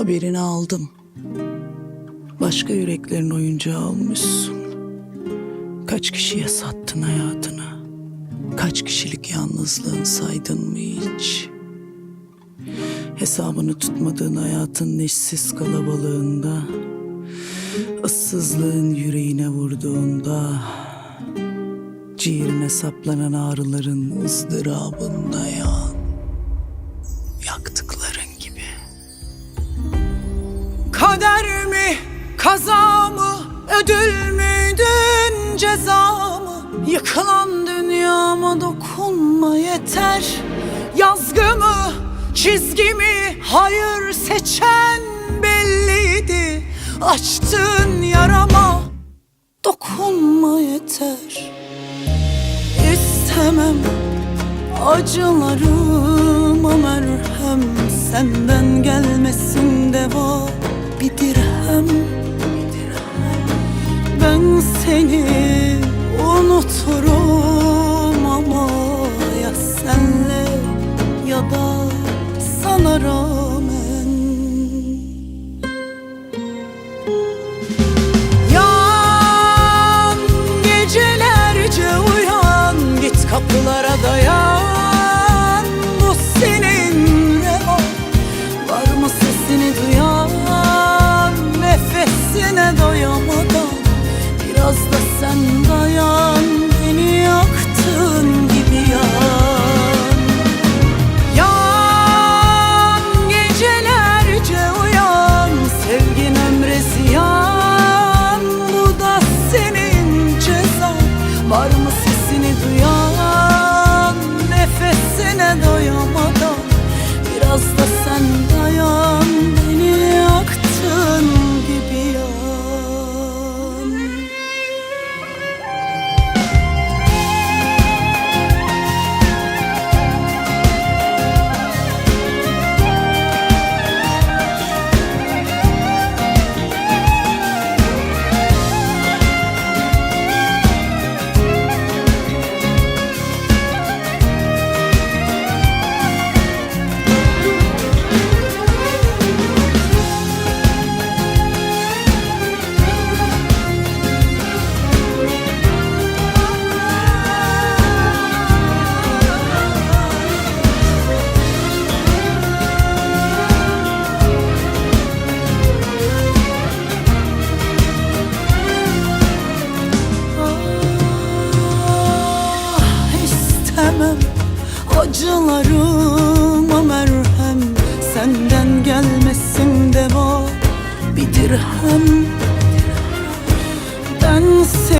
Haberini aldım. Başka yüreklerin oyuncağı olmuşsun. Kaç kişiye sattın hayatını? Kaç kişilik yalnızlığın saydın mı hiç? Hesabını tutmadığın hayatın eşsiz kalabalığında, ıssızlığın yüreğine vurduğunda, ciğerine saplanan ağrıların ızdırabında yan, yaktıkların gibi. Kader mi, kaza mı, ödül müydün, ceza mı? Yıkılan dünyama dokunma yeter. Yazgı mı, çizgi mi, hayır seçen belliydi. Açtığın yarama dokunma yeter. İstemem acılarıma merhem Senden here Var mı sesini duyan Nefesine doyamadan Biraz da sen dayan acılarıma merhem Senden gelmesin deva bir dirhem